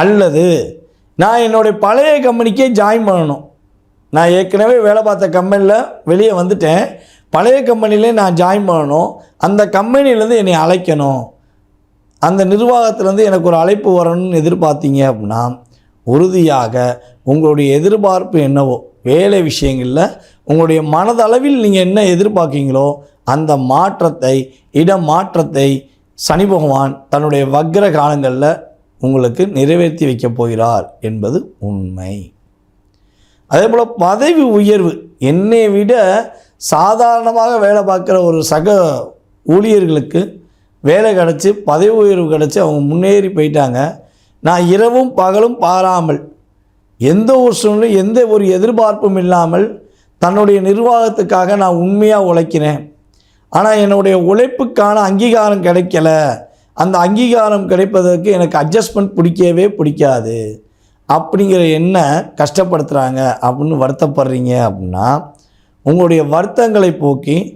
அல்லது நான் என்னுடைய பழைய கம்பெனிக்கே ஜாயின் பண்ணணும். நான் ஏற்கனவே வேலை பார்த்த கம்பெனியில் வெளியே வந்துட்டேன். பழைய கம்பெனிலே நான் ஜாயின் பண்ணணும். அந்த கம்பெனிலேருந்து என்னை அழைக்கணும். அந்த நிர்வாகத்திலேருந்து எனக்கு ஒரு அழைப்பு வரணும்னு எதிர்பார்த்தீங்க அப்படின்னா உறுதியாக உங்களுடைய எதிர்பார்ப்பு என்னவோ வேலை விஷயங்களில் உங்களுடைய மனதளவில் நீங்கள் என்ன எதிர்பார்க்கீங்களோ அந்த மாற்றத்தை இட மாற்றத்தை சனி பகவான் தன்னுடைய வக்ர காலங்களில் உங்களுக்கு நிறைவேற்றி வைக்கப் போகிறார் என்பது உண்மை. அதே போல் பதவி உயர்வு என்னை விட சாதாரணமாக வேலை பார்க்குற ஒரு சக ஊழியர்களுக்கு வேலை கிடச்சி பதவி உயர்வு கிடச்சி அவங்க முன்னேறி போயிட்டாங்க. நான் இரவும் பகலும் பாராமல் எந்த ஒரு சூழ்நிலை எந்த ஒரு எதிர்பார்ப்பும் இல்லாமல் தன்னுடைய நிர்வாகத்துக்காக நான் உண்மையாக உழைக்கிறேன். ஆனால் என்னுடைய உழைப்புக்கான அங்கீகாரம் கிடைக்கல. அந்த அங்கீகாரம் கிடைப்பதற்கு எனக்கு அட்ஜஸ்ட்மெண்ட் பிடிக்கவே பிடிக்காது. அப்படிங்கிற என்ன கஷ்டப்படுத்துகிறாங்க அப்படின்னு வருத்தப்படுறீங்க அப்படின்னா உங்களுடைய வருத்தங்களை போக்கி